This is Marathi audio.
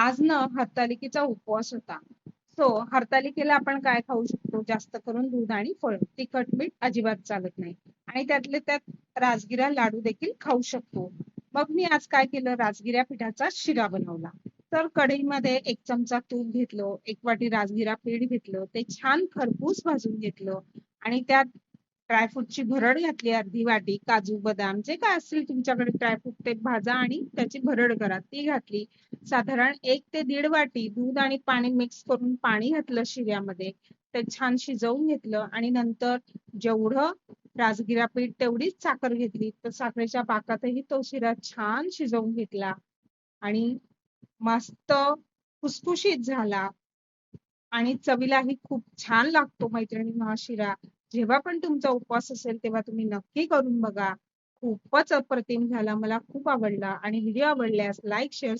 आज ना हरतालिकेचा उपवास होता. सो हरतालिकेला आपण काय खाऊ शकतो? जास्त करून दूध आणि फळ. तिखट मीठ अजिबात चालत नाही. आणि त्यातले त्यात राजगिरा लाडू देखील खाऊ शकतो. मग मी आज काय केलं? राजगिरा पिठाचा शिरा बनवला. तर कढईमध्ये एक चमचा तूप घेतलं एक वाटी राजगिरा पीठ घेतलं ते छान खरपूस भाजून घेतलं आणि त्यात ड्रायफ्रूटची भरड घातली अर्धी वाटी काजू बदाम जे काय असतील तुमच्याकडे ड्रायफ्रूट ते भाजा आणि त्याची भरड करा. ती घातली. साधारण एक ते दीड वाटी दूध आणि पाणी मिक्स करून पाणी घातलं शिऱ्यामध्ये. ते छान शिजवून घेतलं आणि नंतर जेवढं राजगिरा पीठ तेवढीच साखर घेतली. तर साखरेच्या पाकातही तो शिरा छान शिजवून घेतला आणि मस्त खुसखुशीत झाला. आणि चवीलाही खूप छान लागतो मैत्रिणी हा शिरा. जेव्हा पण तुमचा उपवास असेल तेव्हा तुम्ही नक्की करून बघा. खूपच अप्रतिम झाला मला खूप आवडला आणि व्हिडिओ आवडल्यास लाईक शेअर